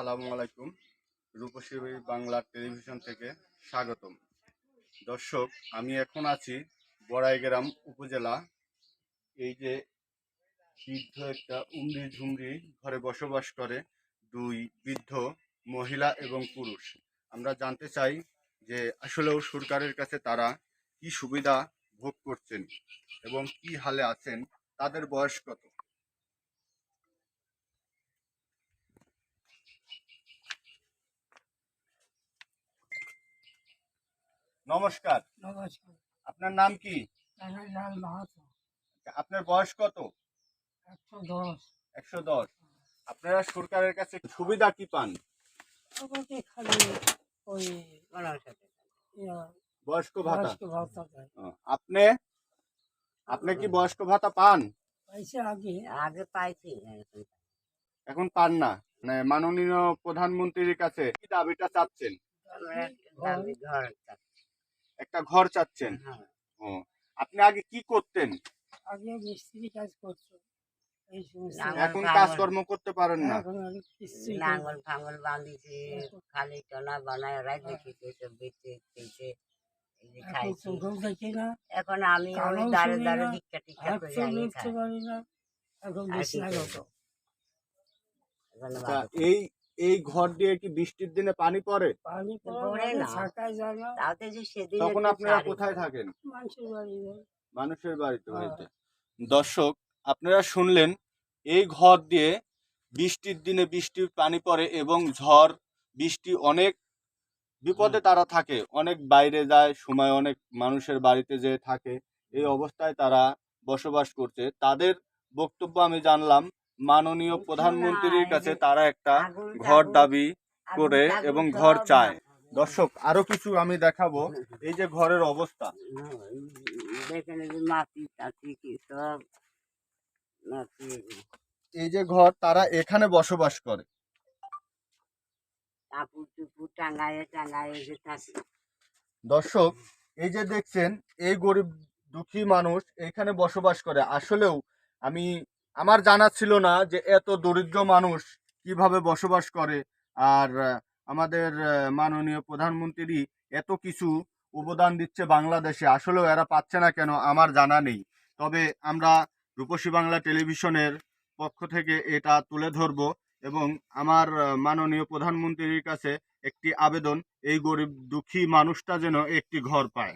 আসসালামু আলাইকুম। রূপসী বাংলা টেলিভিশন থেকে স্বাগতম। দর্শক, আমি এখন আছি বড়াইগ্রাম উপজেলা। এই যে বৃদ্ধ একটা উমরি ঝুমরি ঘরে বসবাস করে দুই বৃদ্ধ মহিলা এবং পুরুষ। আমরা জানতে চাই যে আসলেও সরকারের কাছে তারা কি সুবিধা ভোগ করছেন এবং কি হালে আছেন, তাদের বয়স কত? নমস্কার। নমস্কার। আপনার নাম কি? লাল মাহাতো। আপনার বয়স কত? একশো দশ। একশো দশ। আপনারা সরকারের কাছে সুবিধা কি পান? খালি ওই বয়স্ক ভাতা। আপনি? আপনি কি বয়স্ক ভাতা পান? পাইছে আগে। আগে পাইছি এখন পান না। মানে মাননীয় প্রধানমন্ত্রীর কাছে কি দাবিটা চাচ্ছেন? একটা ঘর চাচ্ছেন। হ্যাঁ। ও আপনি আগে কি করতেন? আগে মিস্ত্রি কাজ করতো। এখন কাজকর্ম করতে পারেন না। নাঙ্গল ফাঙ্গল বাঁধিছে খালি টনা বানায় রাখ দেখিছে সব বেঁচে খেয়েছে এখন খাইছি। চোখেও দেখি না। এখন আমি ওই দাঁড়ে দাঁড়ে ভিক্ষা টিক্ষা করে এখন আচ্ছা এই এই ঘর দিয়ে কি বৃষ্টির দিনে পানি পড়ে? পানি পড়ে পড়ে না। থাকাই যায় না। তাতে যে সেদিন তখন আপনারা কোথায় থাকেন? মানুষের মানুষের বাড়িতে হ্যাঁ। দর্শক আপনারা শুনলেন এই ঘর দিয়ে বৃষ্টির দিনে বৃষ্টির পানি পড়ে এবং ঝড় বৃষ্টি অনেক বিপদে তারা থাকে। অনেক বাইরে যায় সময় অনেক মানুষের বাড়িতে যে থাকে। এই অবস্থায় তারা বসবাস করছে। তাদের বক্তব্য আমি জানলাম মাননীয় প্রধানমন্ত্রীর কাছে তারা একটা ঘর দাবি করে এবং ঘর চায়। দর্শক আরও কিছু আমি দেখাবো। এই যে ঘরের অবস্থা। দেখেন এই যে ঘর তারা এখানে বসবাস করে। দর্শক এই যে দেখছেন এই গরিব দুঃখী মানুষ এখানে বসবাস করে। আসলেও আমি আমার জানা ছিল না যে এত দরিদ্র মানুষ কীভাবে বসবাস করে। আর আমাদের মাননীয় প্রধানমন্ত্রী এত কিছু অবদান দিচ্ছে বাংলাদেশে। আসলেও এরা পাচ্ছে না কেন আমার জানা নেই। তবে আমরা রূপসী বাংলা টেলিভিশনের পক্ষ থেকে এটা তুলে ধরবো এবং আমার মাননীয় প্রধানমন্ত্রীর কাছে একটি আবেদন, এই গরিব দুঃখী মানুষটা যেন একটি ঘর পায়।